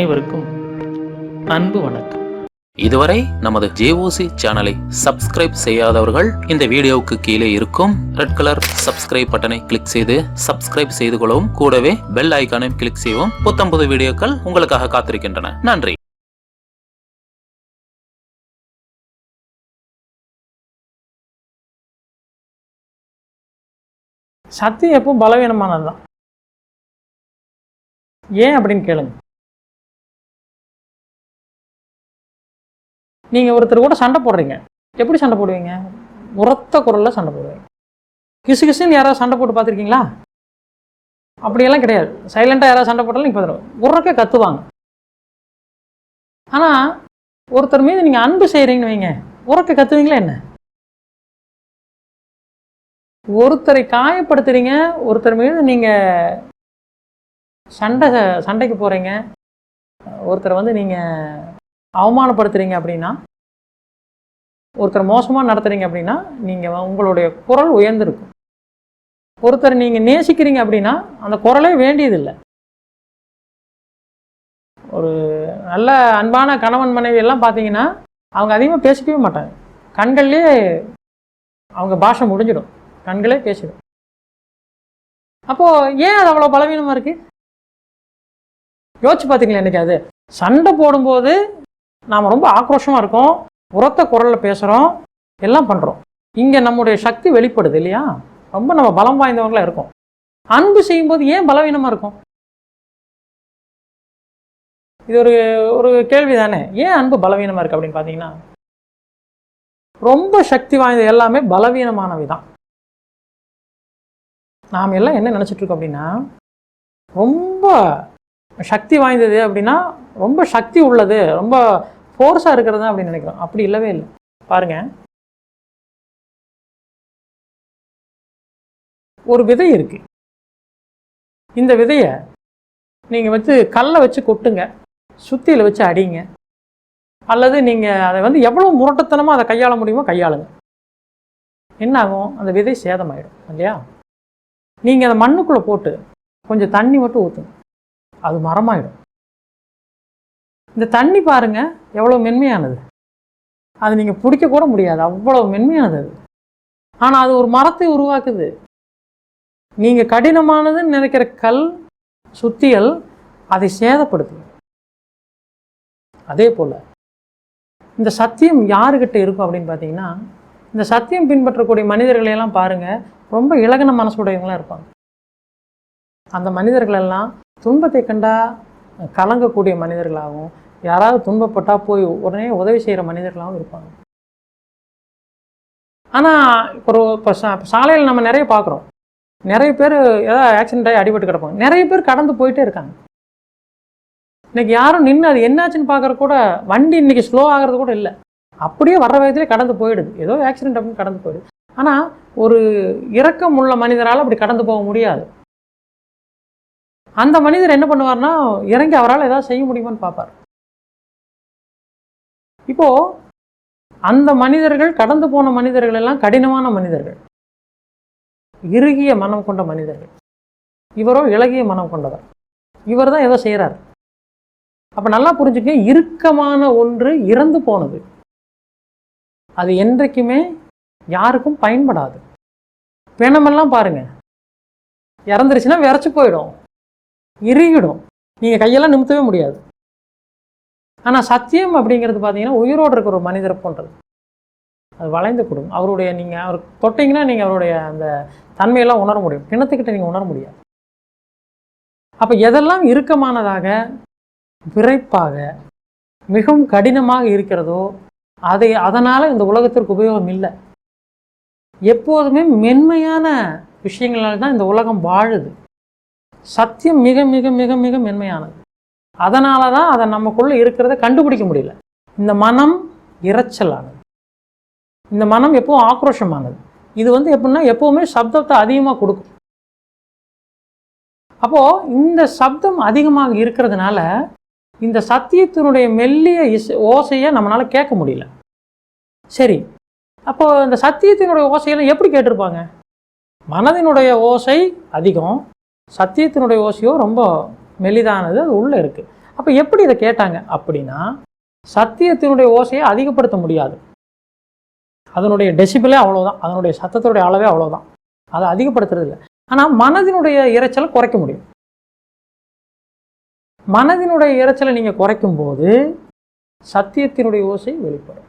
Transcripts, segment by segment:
அனைவருக்கும் அன்பு வணக்கம். இதுவரை நமது ஜேஓசி சேனலை சப்ஸ்கிரைப் செய்யாதவர்கள் இந்த வீடியோவுக்கு கீழே இருக்கும் ரெட் கலர் சப்ஸ்கிரைப் பட்டனை கிளிக் செய்து சப்ஸ்கிரைப் செய்து கொள்ளவும் கூடவே பெல் ஐகானையும் கிளிக் செய்யவும் புத்தம்புது வீடியோக்கள் உங்களுக்காக காத்திருக்கின்றன. நன்றி. சத்தியம் எப்போ பலவீனமானது தான் ஏன் அப்படின்னு கேளுங்க. நீங்கள் ஒருத்தர் கூட சண்டை போடுறீங்க. எப்படி சண்டை போடுவீங்க? உரத்த குரலில் சண்டை போடுவீங்க. கிசு கிசுன்னு யாராவது சண்டை போட்டு பார்த்துருக்கீங்களா? அப்படியெல்லாம் கிடையாது. சைலண்டாக யாராவது சண்டை போட்டாலும் நீங்கள் பார்த்துருவோம் உரக்க கத்துவாங்க. ஆனால் ஒருத்தர் மீது நீங்கள் அன்பு செய்கிறீங்கன்னு வைங்க. உரக்க கத்துவீங்களா என்ன? ஒருத்தரை காயப்படுத்துறீங்க ஒருத்தர் மீது நீங்கள் சண்டை சண்டைக்கு போகிறீங்க ஒருத்தரை வந்து நீங்கள் அவமானப்படுத்துறீங்க அப்படின்னா ஒருத்தர் மோசமாக நடத்துறீங்க அப்படின்னா நீங்கள் உங்களுடைய குரல் உயர்ந்திருக்கும். ஒருத்தர் நீங்கள் நேசிக்கிறீங்க அப்படின்னா அந்த குரலே வேண்டியதில்லை. ஒரு நல்ல அன்பான கணவன் மனைவி எல்லாம் பார்த்தீங்கன்னா அவங்க அதிகமாக பேசிக்கவே மாட்டாங்க. கண்கள்லேயே அவங்க பாஷை முடிஞ்சிடும். கண்களே பேசிடும். அப்போது ஏன் அது அவ்வளோ பலவீனமாக இருக்கு? யோசிச்சு பார்த்தீங்களா எனக்கு அது? சண்டை போடும்போது நாம் ரொம்ப ஆக்ரோஷமாக இருக்கோம் உரத்த குரலில் பேசுகிறோம் எல்லாம் பண்ணுறோம் இங்கே நம்முடைய சக்தி வெளிப்படுது இல்லையா? ரொம்ப நம்ம பலம் வாய்ந்தவங்களாக இருக்கும். அன்பு செய்யும்போது ஏன் பலவீனமாக இருக்கும்? இது ஒரு ஒரு கேள்வி தானே ஏன் அன்பு பலவீனமாக இருக்குது அப்படின்னு பார்த்தீங்கன்னா ரொம்ப சக்தி வாய்ந்த எல்லாமே பலவீனமானவை தான். நாம் எல்லாம் என்ன நினச்சிட்டு இருக்கோம் அப்படின்னா ரொம்ப சக்தி வாய்ந்தது அப்படின்னா ரொம்ப சக்தி உள்ளது ரொம்ப ஃபோர்ஸாக இருக்கிறது தான் அப்படின்னு நினைக்கிறோம். அப்படி இல்லவே இல்லை. பாருங்கள் ஒரு விதை இருக்குது இந்த விதையை நீங்கள் வச்சு கல்லை வச்சு கொட்டுங்க. சுத்தியில் வச்சு அடிங்க. அல்லது நீங்கள் அதை வந்து எவ்வளோ முரட்டத்தனமாக அதை கையாள முடியுமோ கையாளுங்க. என்ன ஆகும்? அந்த விதை சேதமாயிடும் இல்லையா? நீங்கள் அதை மண்ணுக்குள்ளே போட்டு கொஞ்சம் தண்ணி மட்டும் ஊற்றுங்க அது மரமாயிடும். இந்த தண்ணி பாருங்க எவ்வளோ மென்மையானது. அது நீங்கள் பிடிக்க கூட முடியாது அவ்வளோ மென்மையானது அது. ஆனால் அது ஒரு மரத்தை உருவாக்குது. நீங்கள் கடினமானதுன்னு நினைக்கிற கல் சுத்தியல் அதை சேதப்படுத்துது அதே போல் இந்த சத்தியம் யாருக்கிட்ட இருக்கும் அப்படின்னு பார்த்தீங்கன்னா இந்த சத்தியம் பின்பற்றக்கூடிய மனிதர்களை எல்லாம் பாருங்கள் ரொம்ப இலகன மனசுடையவங்களாம் இருப்பாங்க. அந்த மனிதர்கள் எல்லாம் துன்பத்தை கண்டா கலங்கக்கூடிய மனிதர்களாகவும் யாராவது துன்பப்பட்டால் போய் உடனே உதவி செய்கிற மனிதர்களாகவும் இருப்பாங்க. ஆனால் ஒரு இப்போ சாலையில் நம்ம நிறைய பார்க்குறோம் நிறைய பேர் ஏதாவது ஆக்சிடென்ட் ஆகி அடிபட்டு கிடப்பாங்க. நிறைய பேர் கடந்து போயிட்டே இருக்காங்க. இன்னைக்கு யாரும் நின்று அது என்னாச்சுன்னு பார்க்குற கூட வண்டி இன்னைக்கு ஸ்லோ ஆகிறது கூட இல்லை. அப்படியே வர்ற வேகத்திலே கடந்து போயிடுது. ஏதோ ஆக்சிடென்ட் அப்படின்னு கடந்து போயிடுது. ஆனால் ஒரு இரக்கம் உள்ள மனிதரால் அப்படி கடந்து போக முடியாது. அந்த மனிதர் என்ன பண்ணுவார்னா இறங்கி அவரால் ஏதாவது செய்ய முடியுமான்னு பார்ப்பார். இப்போ அந்த மனிதர்கள் கடந்து போன மனிதர்கள் எல்லாம் கடினமான மனிதர்கள். இறுகிய மனம் கொண்ட மனிதர்கள். இவரோ இளகிய மனம் கொண்டவர். இவர் தான் ஏதோ செய்கிறார் அப்போ நல்லா புரிஞ்சுக்க இறுக்கமான ஒன்று இறந்து போனது. அது என்றைக்குமே யாருக்கும் பயன்படாது. பிணமெல்லாம் பாருங்க. இறந்துருச்சுன்னா விரைச்சி போயிடும். இறுகிடும். நீங்கள் கையெல்லாம் நிமித்தவே முடியாது. ஆனால் சத்தியம் அப்படிங்கிறது பார்த்தீங்கன்னா உயிரோடு இருக்கிற ஒரு மனிதரை போன்றது. அது வளைந்து கொடுக்கும் அவருடைய நீங்கள் அவர் தொட்டிங்கன்னா நீங்கள் அவருடைய அந்த தன்மையெல்லாம் உணர முடியும். கிணத்துக்கிட்ட நீங்கள் உணர முடியாது. அப்போ எதெல்லாம் இறுக்கமானதாக விரைப்பாக மிகவும் கடினமாக இருக்கிறதோ அதை அதனால் இந்த உலகத்திற்கு உபயோகம் இல்லை. எப்போதுமே மென்மையான விஷயங்களால் தான் இந்த உலகம் வாழுது. சத்தியம் மிக மிக மிக மிக மென்மையானது. அதனால தான் அதை நமக்குள்ளே இருக்கிறத கண்டுபிடிக்க முடியல. இந்த மனம் இரைச்சலானது. இந்த மனம் எப்பவும் ஆக்ரோஷமானது. இது வந்து எப்படின்னா எப்பவுமே சப்தத்தை அதிகமாக கொடுக்கும். அப்போது இந்த சப்தம் அதிகமாக இருக்கிறதுனால இந்த சத்தியத்தினுடைய மெல்லிய இசை ஓசையை நம்மளால் கேட்க முடியல. சரி. அப்போ இந்த சத்தியத்தினுடைய ஓசையெல்லாம் எப்படி கேட்டிருப்பாங்க? மனதினுடைய ஓசை அதிகம் சத்தியத்தினுடைய ஓசையோ ரொம்ப மெலிதானது அது உள்ளே இருக்குது அப்போ எப்படி இதை கேட்டாங்க? அப்படின்னா சத்தியத்தினுடைய ஓசையை அதிகப்படுத்த முடியாது. அதனுடைய டெசிபிளே அவ்வளோதான் அதனுடைய சத்தத்தினுடைய அளவே அவ்வளோதான் அதை அதிகப்படுத்துறது இல்லை. ஆனால் மனதினுடைய இரைச்சலை குறைக்க முடியும். மனதினுடைய இரைச்சலை நீங்கள் குறைக்கும் போது சத்தியத்தினுடைய ஓசை வெளிப்படும்.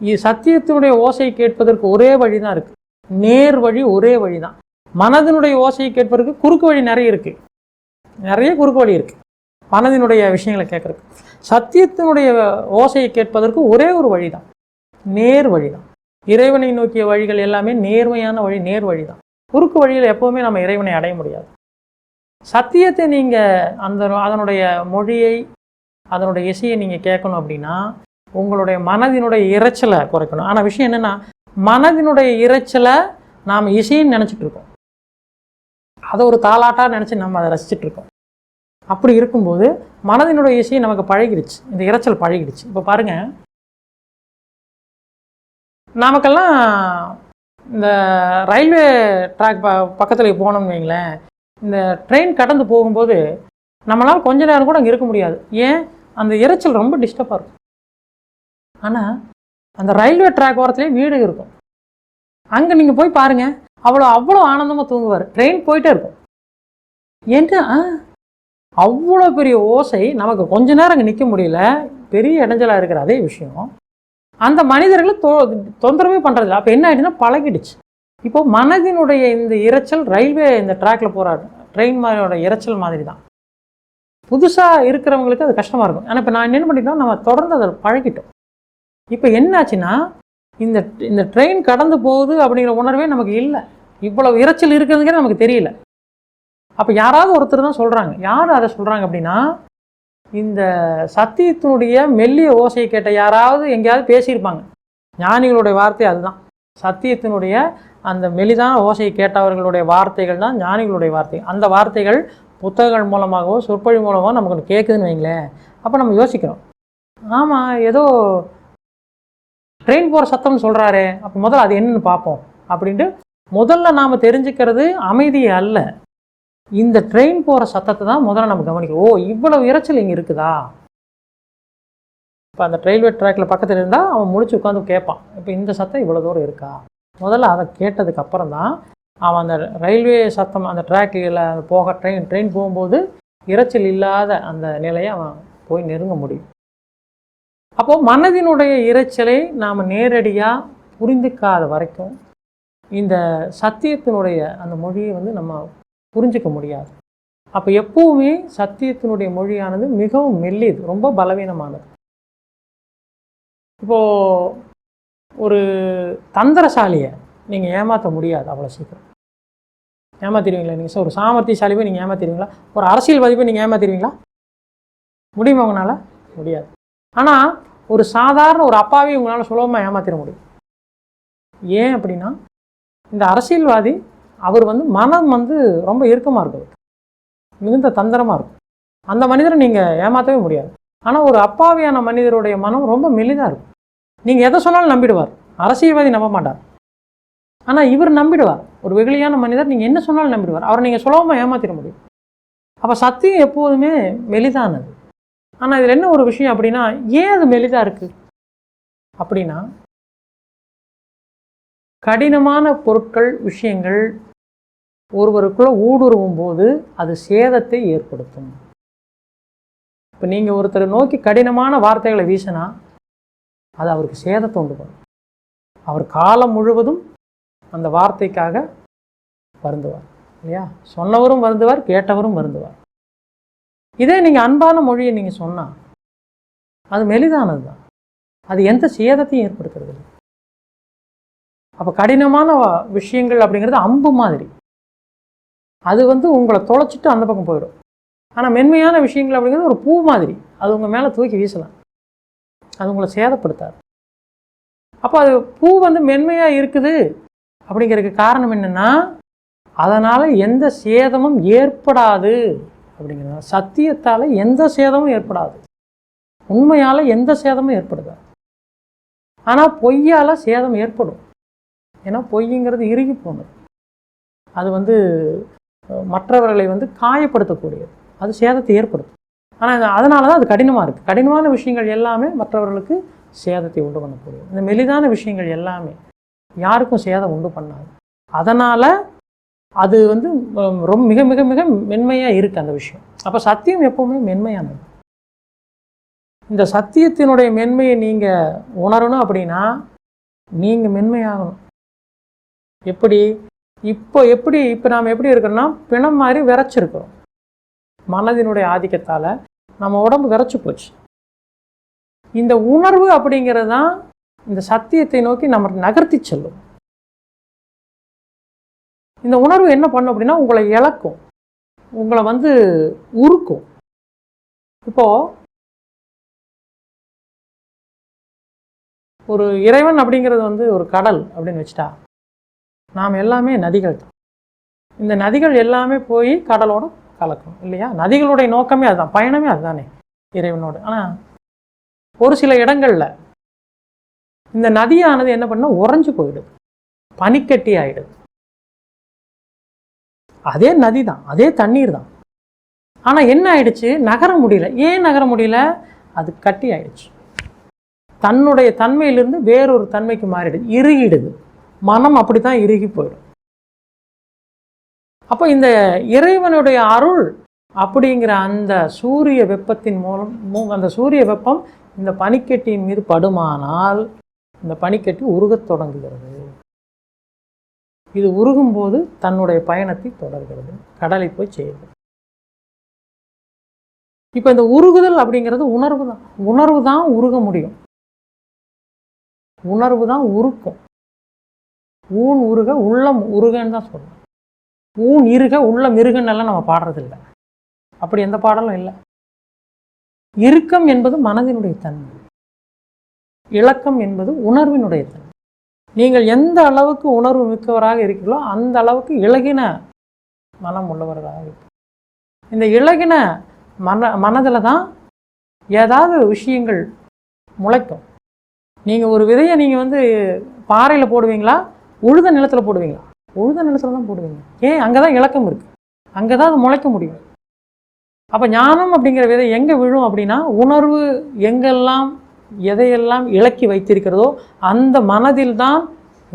இது சத்தியத்தினுடைய ஓசை கேட்பதற்கு ஒரே வழி தான் இருக்குது நேர் வழி ஒரே வழி தான் மனதினுடைய ஓசையை கேட்பதற்கு குறுக்கு வழி நிறைய இருக்குது நிறைய குறுக்கு வழி இருக்குது மனதினுடைய விஷயங்களை கேட்கறதுக்கு. சத்தியத்தினுடைய ஓசையை கேட்பதற்கு ஒரே ஒரு வழி தான் நேர் வழி தான் இறைவனை நோக்கிய வழிகள் எல்லாமே நேர்மையான வழி நேர் வழி தான் குறுக்கு வழியில் எப்போவுமே நம்ம இறைவனை அடைய முடியாது. சத்தியத்தை நீங்கள் அந்த அதனுடைய மொழியை அதனுடைய இசையை நீங்கள் கேட்கணும் அப்படின்னா உங்களுடைய மனதினுடைய இரைச்சலை குறைக்கணும். ஆனால் விஷயம் என்னென்னா மனதினுடைய இரைச்சலை நாம் இசைன்னு நினச்சிட்டு இருக்கோம். அதை ஒரு தாலாட்டாக நினச்சி நம்ம அதை ரசிச்சுட்டு இருக்கோம். அப்படி இருக்கும்போது மனதினுடைய இசை நமக்கு பழகிடுச்சு. இந்த இரைச்சல் பழகிடுச்சு. இப்போ பாருங்கள் நமக்கெல்லாம் இந்த ரயில்வே ட்ராக் ப பக்கத்தில் போனோம்னு வைங்களேன். இந்த ட்ரெயின் கடந்து போகும்போது நம்மளால் கொஞ்ச நேரம் கூட அங்கே இருக்க முடியாது. ஏன்? அந்த இரைச்சல் ரொம்ப டிஸ்டர்பாக இருக்கும். ஆனால் அந்த ரயில்வே ட்ராக் ஓரத்துலேயே வீடு இருக்கும். அங்கே நீங்கள் போய் பாருங்கள் அவ்வளோ அவ்வளோ ஆனந்தமாக தூங்குவார். ட்ரெயின் போயிட்டே இருக்கும். ஏன்ட்டு அவ்வளோ பெரிய ஓசை. நமக்கு கொஞ்ச நேரம் அங்கே நிற்க முடியல. பெரிய இடைஞ்சலாக இருக்கிற அதே விஷயம். அந்த மனிதர்களை தொ தொந்தரவே பண்ணுறதில்ல அப்போ என்ன ஆகிடுச்சுன்னா பழகிடுச்சு. இப்போது மனதினுடைய இந்த இரைச்சல் ரயில்வே இந்த ட்ராக்ல போகிற ட்ரெயின் மாதிரியோட இரைச்சல் மாதிரி தான் புதுசாக இருக்கிறவங்களுக்கு அது கஷ்டமாக இருக்கும். ஆனால் இப்போ நான் என்ன பண்ணிட்டோம்? நம்ம தொடர்ந்து அதை பழகிட்டோம். இப்போ என்னாச்சுன்னா இந்த இந்த ட்ரெயின் கடந்து போகுது அப்படிங்கிற உணர்வே நமக்கு இல்லை. இவ்வளவு இரைச்சல் இருக்குதுங்கிறது நமக்கு தெரியல. அப்போ யாராவது ஒருத்தர் தான் சொல்கிறாங்க யார் அதை சொல்கிறாங்க அப்படின்னா இந்த சத்தியத்தினுடைய மெல்லிய ஓசையை கேட்ட யாராவது எங்கேயாவது பேசியிருப்பாங்க. ஞானிகளுடைய வார்த்தை அதுதான். சத்தியத்தினுடைய அந்த மெலிதான ஓசையை கேட்டவர்களுடைய வார்த்தைகள் தான் ஞானிகளுடைய வார்த்தை. அந்த வார்த்தைகள் புத்தகங்கள் மூலமாகவோ சொற்பொழி மூலமாகவோ நமக்கு ஒன்று கேட்குதுன்னு வைங்களேன். அப்போ நம்ம யோசிக்கிறோம். ஆமாம் ஏதோ ட்ரெயின் போகிற சத்தம்னு சொல்கிறாரே அப்போ முதல்ல அது என்னன்னு பார்ப்போம். அப்படின்ட்டு முதல்ல நாம் தெரிஞ்சுக்கிறது அமைதி அல்ல. இந்த ட்ரெயின் போகிற சத்தத்தை தான் முதல்ல நம்ம கவனிக்கணும். ஓ இவ்வளவு இரைச்சல் இங்கே இருக்குதா? இப்போ அந்த ரயில்வே ட்ராக்ல பக்கத்தில் இருந்தால் அவன் முழிச்சு உட்காந்து கேட்பான். இப்போ இந்த சத்தம் இவ்வளோ தூரம் இருக்கா? முதல்ல அதை கேட்டதுக்கு அப்புறம் தான் அவன் அந்த ரயில்வே சத்தம் அந்த ட்ராக்கில் போக ட்ரெயின் ட்ரெயின் போகும்போது இரைச்சல் இல்லாத அந்த நிலையை அவன் போய் நெருங்க முடியும். அப்போது மனதினுடைய இரைச்சலை நாம் நேரடியாக புரிந்துக்காத வரைக்கும் இந்த சத்தியத்தினுடைய அந்த மொழியை வந்து நம்ம புரிஞ்சிக்க முடியாது. அப்போ எப்பவுமே சத்தியத்தினுடைய மொழியானது மிகவும் மெல்லியது ரொம்ப பலவீனமானது. இப்போ ஒரு தந்திரசாலியை நீங்கள் ஏமாற்ற முடியாது அவ்வளோ சீக்கிரம். ஏமாத்திடுவீங்களா நீங்கள் சார் ஒரு சாமர்த்தியசாலி போய் நீங்கள் ஏமாத்திடுவீங்களா? ஒரு அரசியல்வாதி போய் நீங்கள் ஏமாத்திடுவீங்களா? முடியுமா உங்களால்? முடியாது. ஆனால் ஒரு சாதாரண ஒரு அப்பாவையும் உங்களால் சுலபமாக ஏமாத்திட முடியும். ஏன் அப்படின்னா இந்த அரசியல்வாதி அவர் வந்து மனம் வந்து ரொம்ப இறுக்கமாக இருக்கும். மிகுந்த தந்திரமாக இருக்கும். அந்த மனிதரை நீங்கள் ஏமாற்றவே முடியாது. ஆனால் ஒரு அப்பாவியான மனிதருடைய மனம் ரொம்ப மெலிதாக இருக்கும். நீங்கள் எதை சொன்னாலும் நம்பிடுவார். அரசியல்வாதி நம்ப மாட்டார். ஆனால் இவர் நம்பிடுவார். ஒரு வெகுளியான மனிதர் நீங்கள் என்ன சொன்னாலும் நம்பிடுவார். அவரை நீங்கள் சுலபமாக ஏமாற்றிட முடியும். அப்போ சத்தியம் எப்போதுமே மெலிதானது. ஆனால் இதில் என்ன ஒரு விஷயம் அப்படின்னா ஏன் அது மெலிதாக இருக்குது அப்படின்னா கடினமான பொருட்கள் விஷயங்கள் ஒருவருக்குள்ள ஊடுருவும் போது அது சேதத்தை ஏற்படுத்தும். இப்போ நீங்கள் ஒருத்தரை நோக்கி கடினமான வார்த்தைகளை வீசினா அது அவருக்கு சேதத்தை உண்டு பண்ணும் அவர் காலம் முழுவதும் அந்த வார்த்தைக்காக வருந்துவார். இல்லையா? சொன்னவரும் வருந்துவார் கேட்டவரும் வருந்துவார். இதே நீங்கள் அன்பான மொழியை நீங்கள் சொன்னால் அது மெலிதானது தான் அது எந்த சேதத்தையும் ஏற்படுத்துறது இல்லை அப்போ கடினமான விஷயங்கள் அப்படிங்கிறது அம்பு மாதிரி. அது வந்து உங்களை தொலைச்சிட்டு அந்த பக்கம் போயிடும். ஆனால் மென்மையான விஷயங்கள் அப்படிங்கிறது ஒரு பூ மாதிரி. அது உங்கள் மேலே தூக்கி வீசலாம். அது உங்களை சேதப்படுத்தாது. அப்போ அது பூ வந்து மென்மையாக இருக்குது அப்படிங்கிறதுக்கு காரணம் என்னென்னா அதனால் எந்த சேதமும் ஏற்படாது. அப்படிங்கிறது சத்தியத்தால் எந்த சேதமும் ஏற்படாது. உண்மையால் எந்த சேதமும் ஏற்படுது. ஆனால் பொய்யால் சேதம் ஏற்படும். ஏன்னா பொய்ங்கிறது இறுகி போனது. அது வந்து மற்றவர்களை வந்து காயப்படுத்தக்கூடியது. அது சேதத்தை ஏற்படுத்தும். ஆனால் அதனால தான் அது கடினமாக இருக்குது கடினமான விஷயங்கள் எல்லாமே மற்றவர்களுக்கு சேதத்தை உண்டு பண்ணக்கூடியது. இந்த மெலிதான விஷயங்கள் எல்லாமே யாருக்கும் சேதம் உண்டு பண்ணாது. அதனால் அது வந்து ரொம்ப மிக மிக மிக மென்மையாக இருக்குது அந்த விஷயம். அப்போ சத்தியம் எப்போவுமே மென்மையானது. இந்த சத்தியத்தினுடைய மென்மையை நீங்கள் உணரணும் அப்படின்னா நீங்கள் மென்மையாகணும். எப்படி? இப்போ எப்படி இப்போ நாம் எப்படி இருக்கிறோம்னா பிணம் மாதிரி விரைச்சிருக்கிறோம். மனதினுடைய ஆதிக்கத்தால் நம்ம உடம்பு விரைச்சி போச்சு. இந்த உணர்வு அப்படிங்கிறது தான் இந்த சத்தியத்தை நோக்கி நம்ம நகர்த்தி செல்லும். இந்த உணர்வு என்ன பண்ணும் அப்படின்னா உங்களை இழக்கும். உங்களை வந்து உருக்கும். இப்போ ஒரு இறைவன் அப்படிங்கிறது வந்து ஒரு கடல் அப்படின்னு வச்சுட்டா நாம் எல்லாமே நதிகள் தான். இந்த நதிகள் எல்லாமே போய் கடலோட கலக்கும் இல்லையா? நதிகளுடைய நோக்கமே அதுதான் பயணமே அதுதானே இறைவனோடு. ஆனால் ஒரு சில இடங்களில் இந்த நதியானது என்ன பண்ணால் உறைஞ்சு போயிடுது பனிக்கட்டி ஆகிடுது அதே நதி தான் அதே தண்ணீர் தான். ஆனால் என்ன ஆயிடுச்சு? நகர முடியல. ஏன் நகர முடியல? அது கட்டி ஆயிடுச்சு. தன்னுடைய தன்மையிலிருந்து வேறொரு தன்மைக்கு மாறிடுது இறுகிடுது. மனம் அப்படி தான் இறுகி போயிடும். அப்போ இந்த இறைவனுடைய அருள் அப்படிங்கிற அந்த சூரிய வெப்பத்தின் மூலம் மூ- அந்த சூரிய வெப்பம் இந்த பனிக்கட்டியின் மீது படுமானால் இந்த பனிக்கட்டி உருகத் தொடங்குகிறது. இது உருகும்போது தன்னுடைய பயணத்தை தொடர்கிறது. கடலை போய் செய்யுது இப்போ இந்த உருகுதல் அப்படிங்கிறது உணர்வு தான். உணர்வு தான் உருக முடியும். உணர்வு தான் உருக்கும். ஊன் உருக உள்ளம் உருகன்னு தான் சொல்லணும் ஊன் இருக உள்ளம் இருகன்னெல்லாம் நம்ம பாடுறதில்லை. அப்படி எந்த பாடலும் இல்லை. இறுக்கம் என்பது மனதினுடைய தன்மை. இலக்கம் என்பது உணர்வினுடைய தன்மை. நீங்கள் எந்த அளவுக்கு உணர்வு மிக்கவராக இருக்கிறீர்களோ அந்த அளவுக்கு இலகின மனம் உள்ளவர்களாக இருக்கும் இந்த இலகின மன மனதில் தான் ஏதாவது விஷயங்கள் முளைக்கும். நீங்கள் ஒரு விதையை நீங்கள் வந்து பாறையில் போடுவீங்களா? உழுத நிலத்தில் போடுவீங்களா? உழுத நிலத்தில் தான் போடுவீங்க. ஏன்? அங்கே தான் இலக்கம் இருக்குது அங்கே தான் அது முளைக்க முடியும். அப்போ ஞானம் அப்படிங்கிற விதை எங்கே விழும் அப்படின்னா உணர்வு எங்கெல்லாம் எதையெல்லாம் இலக்கி வைத்திருக்கிறதோ அந்த மனதில்தான்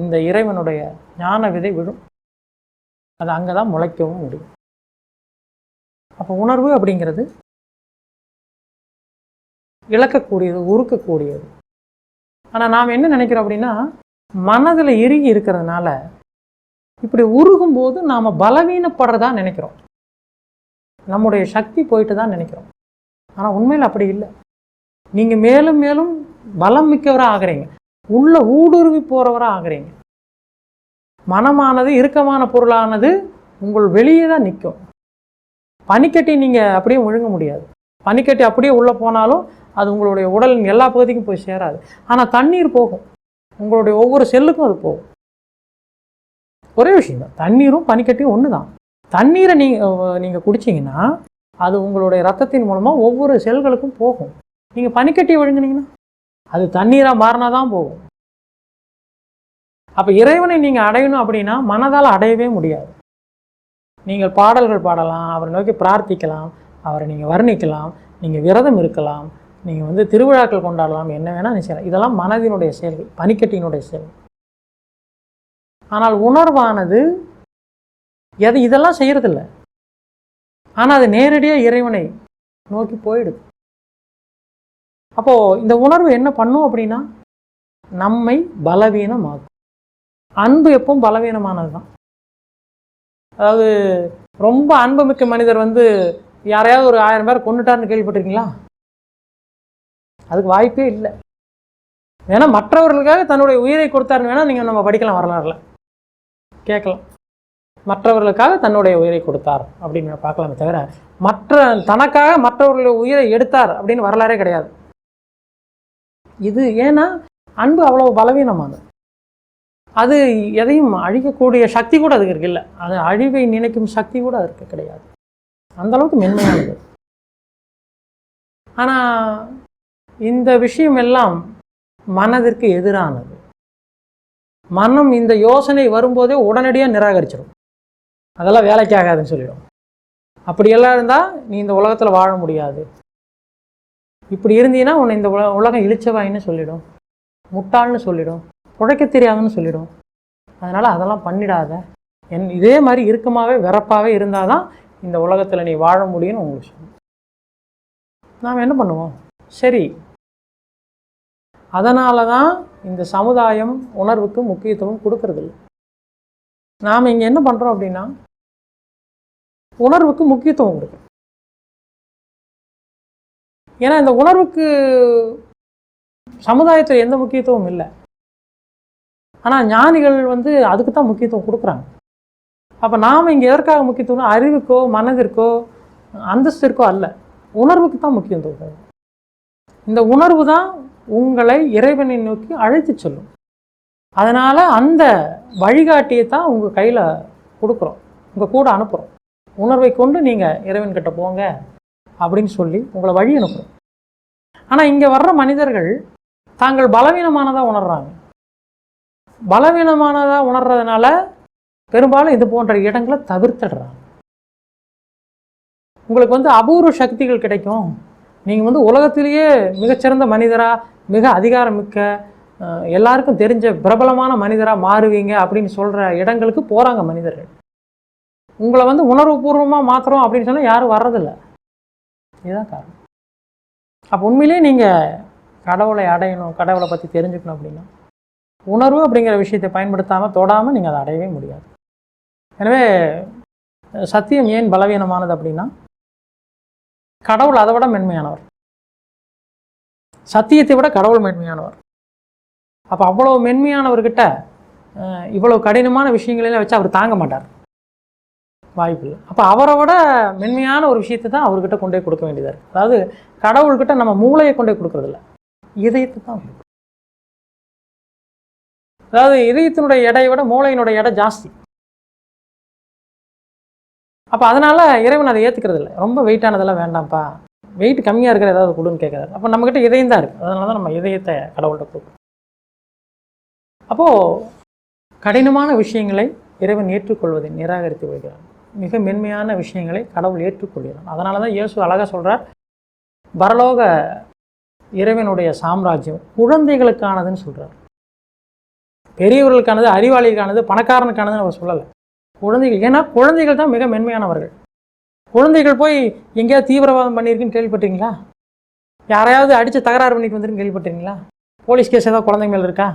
இந்த இறைவனுடைய ஞான விதை விழும். அது அங்கே தான் முளைக்கவும் முடியும். அப்போ உணர்வு அப்படிங்கிறது இழக்கக்கூடியது உருக்கக்கூடியது. ஆனால் நாம் என்ன நினைக்கிறோம் அப்படின்னா மனதில் இறுகி இருக்கிறதுனால இப்படி உருகும்போது நாம் பலவீனப்படுறதா நினைக்கிறோம். நம்முடைய சக்தி போயிட்டு தான் நினைக்கிறோம். ஆனால் உண்மையில் அப்படி இல்லை. நீங்கள் மேலும் மேலும் பலம் மிக்கவராக ஆகுறீங்க. உள்ள ஊடுருவி போகிறவராக ஆகுறீங்க. மனமானது இறுக்கமான பொருளானது உங்கள் வெளியே தான் நிற்கும் பனிக்கட்டி நீங்கள் அப்படியே முழுங்க முடியாது. பனிக்கட்டி அப்படியே உள்ளே போனாலும் அது உங்களுடைய உடலின் எல்லா பகுதிக்கும் போய் சேராது. ஆனால் தண்ணீர் போகும். உங்களுடைய ஒவ்வொரு செல்லுக்கும் அது போகும். ஒரே விஷயம் தான். தண்ணீரும் பனிக்கட்டியும் ஒன்று தான் தண்ணீரை நீங்கள் நீங்கள் குடிச்சிங்கன்னா அது உங்களுடைய ரத்தத்தின் மூலமாக ஒவ்வொரு செல்களுக்கும் போகும். நீங்கள் பனிக்கட்டி விழுங்குனீங்கன்னா அது தண்ணீராக மாறினா தான் போகும். அப்போ இறைவனை நீங்கள் அடையணும் அப்படின்னா மனதால் அடையவே முடியாது. நீங்கள் பாடல்கள் பாடலாம் அவரை நோக்கி பிரார்த்திக்கலாம் அவரை நீங்கள் வர்ணிக்கலாம் நீங்கள் விரதம் இருக்கலாம் நீங்கள் வந்து திருவிழாக்கள் கொண்டாடலாம் என்ன வேணால் நீ செய்யலாம். இதெல்லாம் மனதினுடைய செயல்கள் பனிக்கட்டியினுடைய செயல் ஆனால் உணர்வானது எது இதெல்லாம் செய்கிறதில்ல ஆனால் அது நேரடியாக இறைவனை நோக்கி போயிடுது. அப்போது இந்த உணர்வு என்ன பண்ணும் அப்படின்னா நம்மை பலவீனமாக்கும். அன்பு எப்பவும் பலவீனமானது தான் அதாவது ரொம்ப அன்புமிக்க மனிதர் வந்து யாரையாவது ஒரு ஆயிரம் பேர் கொண்டுட்டாருன்னு கேள்விப்பட்டிருக்கீங்களா? அதுக்கு வாய்ப்பே இல்லை. வேணா மற்றவர்களுக்காக தன்னுடைய உயிரை கொடுத்தாருன்னு வேணால் நீங்கள் நம்ம படிக்கலாம் வரலாறுல. கேட்கலாம். மற்றவர்களுக்காக தன்னுடைய உயிரை கொடுத்தார் அப்படின்னு பார்க்கலாமே தவிர மற்ற தனக்காக மற்றவர்களுடைய உயிரை எடுத்தார் அப்படின்னு வரலாறே கிடையாது. இது ஏன்னா அன்பு அவ்வளவு பலவீனமானது அது. எதையும் அழிக்கக்கூடிய சக்தி கூட அதுக்கு இருக்கு இல்லை. அது அழிவை நினைக்கும் சக்தி கூட அதற்கு கிடையாது. அந்த அளவுக்கு மென்மையானது. ஆனால் இந்த விஷயம் எல்லாம் மனதிற்கு எதிரானது. மனம் இந்த யோசனை வரும்போதே உடனடியாக நிராகரிச்சிடும் அதெல்லாம் வேலைக்கு ஆகாதுன்னு சொல்லிடும் அப்படியெல்லாம் இருந்தால் நீ இந்த உலகத்தில் வாழ முடியாது. இப்படி இருந்தீன்னா உன்னை இந்த உல உலகம் இழிச்சவாயின்னு சொல்லிடும். முட்டாள்னு சொல்லிடும். உழைக்க தெரியாதுன்னு சொல்லிடும். அதனால் அதெல்லாம் பண்ணிடாத. என் இதே மாதிரி இறுக்கமாகவே வெறப்பாகவே இருந்தால் தான் இந்த உலகத்தில் நீ வாழ முடியும்னு உங்களுக்கு சொல்லணும் நாம் என்ன பண்ணுவோம்? சரி. அதனால தான் இந்த சமுதாயம் உணர்வுக்கு முக்கியத்துவம் கொடுக்கறதில்ல. நாம் இங்கே என்ன பண்ணுறோம் அப்படின்னா உணர்வுக்கு முக்கியத்துவம் கொடுக்குறோம் ஏன்னா இந்த உணர்வுக்கு சமுதாயத்தில் எந்த முக்கியத்துவமும் இல்லை. ஆனால் ஞானிகள் வந்து அதுக்கு தான் முக்கியத்துவம் கொடுக்குறாங்க. அப்போ நாம் இங்கே எதற்காக முக்கியத்துவம் அறிவுக்கோ மனதிற்கோ அந்தஸ்திற்கோ அல்ல. உணர்வுக்கு தான் முக்கியத்துவம் இந்த உணர்வு தான் உங்களை இறைவனை நோக்கி அழைத்து செல்லும். அதனால் அந்த வழிகாட்டியை தான் உங்கள் கையில் கொடுக்குறோம். உங்கள் கூட அனுப்புகிறோம் உணர்வை கொண்டு நீங்கள் இறைவன்கிட்ட போங்க. அப்படின்னு சொல்லி உங்களை வழி அனுப்புகிறோம் ஆனால் இங்கே வர்ற மனிதர்கள் தாங்கள் பலவீனமானதாக உணர்கிறாங்க பலவீனமானதாக உணர்றதுனால பெரும்பாலும் இது போன்ற இடங்களை தவிர்த்திடுறாங்க. உங்களுக்கு வந்து அபூர்வ சக்திகள் கிடைக்கும். நீங்கள் வந்து உலகத்திலேயே மிகச்சிறந்த மனிதராக மிக அதிகாரமிக்க மிக்க எல்லாருக்கும் தெரிஞ்ச பிரபலமான மனிதராக மாறுவீங்க அப்படின்னு சொல்கிற இடங்களுக்கு போகிறாங்க மனிதர்கள். உங்களை வந்து உணர்வுபூர்வமாக மாத்திரம் அப்படின்னு சொன்னால் யாரும் வர்றதில்லை. இதுதான் காரணம். அப்போ உண்மையிலேயே நீங்கள் கடவுளை அடையணும் கடவுளை பற்றி தெரிஞ்சுக்கணும் அப்படின்னா உணர்வு அப்படிங்கிற விஷயத்தை பயன்படுத்தாமல் தொடாமல் நீங்கள் அதை அடையவே முடியாது. எனவே சத்தியம் ஏன் பலவீனமானது அப்படின்னா கடவுள் அதை விட மென்மையானவர். சத்தியத்தை விட கடவுள் மென்மையானவர். அப்போ அவ்வளோ மென்மையானவர்கிட்ட இவ்வளோ கடினமான விஷயங்களெல்லாம் வச்சு அவர் தாங்க மாட்டார். வாய்ப்பு இல்லை அப்போ அவரை விட மென்மையான ஒரு விஷயத்தை தான் அவர்கிட்ட கொண்டே கொடுக்க வேண்டியதாக இருக்குது அதாவது கடவுள்கிட்ட நம்ம மூளையை கொண்டே கொடுக்குறதில்ல கொடுக்கறதில்ல இதயத்தை தான் அதாவது இதயத்தினுடைய எடையை விட மூளையினுடைய எடை ஜாஸ்தி. அப்போ அதனால் இறைவன் அதை ஏற்றுக்கிறது இல்லை. ரொம்ப வெயிட்டானதெல்லாம் வேண்டாம்ப்பா. வெயிட் கம்மியாக இருக்கிற ஏதாவது கொடுன்னு கேட்குறாரு அப்போ நம்மக்கிட்ட இதயம் தான் இருக்குது அதனால தான் நம்ம இதயத்தை கடவுள்கிட்ட கொடுக்கணும் அப்போது கடினமான விஷயங்களை இறைவன் ஏற்றுக்கொள்வதை நிராகரித்து விடுகிறான். மிக மென்மையான விஷயங்களை கடவுள் ஏற்றுக்கொள்கிறார். அதனால தான் இயேசு அழகாக சொல்கிறார் பரலோக இறைவனுடைய சாம்ராஜ்யம் குழந்தைகளுக்கானதுன்னு சொல்கிறார் பெரியவர்களுக்கானது அறிவாளிகளுக்கானது பணக்காரனுக்கானதுன்னு அவர் சொல்லலை. குழந்தைகள் ஏன்னா குழந்தைகள் தான் மிக மென்மையானவர்கள். குழந்தைகள் போய் எங்கேயாவது தீவிரவாதம் பண்ணியிருக்குன்னு கேள்விப்பட்டீங்களா யாரையாவது அடித்து தகராறு பண்ணிட்டு வந்துருன்னு கேள்விப்பட்டீங்களா போலீஸ் கேஸ் ஏதாவது குழந்தைங்க மேலே இருக்கா?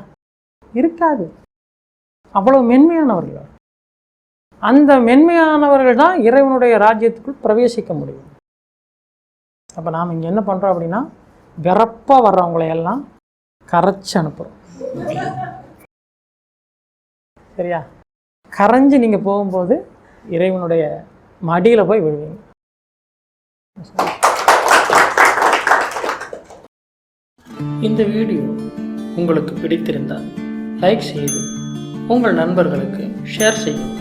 இருக்காது. அவ்வளோ மென்மையானவர்கள் அந்த மென்மையானவர்கள் தான் இறைவனுடைய ராஜ்யத்துக்குள் பிரவேசிக்க முடியும். அப்போ நாம் இங்கே என்ன பண்ணுறோம் அப்படின்னா வெறப்பாக வர்றவங்களையெல்லாம் கரைச்சி அனுப்புகிறோம் சரியா? கரைஞ்சு நீங்கள் போகும்போது இறைவனுடைய மடியில் போய் விழுவீங்க. இந்த வீடியோ உங்களுக்கு பிடித்திருந்தால் லைக் செய்து உங்கள் நண்பர்களுக்கு ஷேர் செய்யவும்.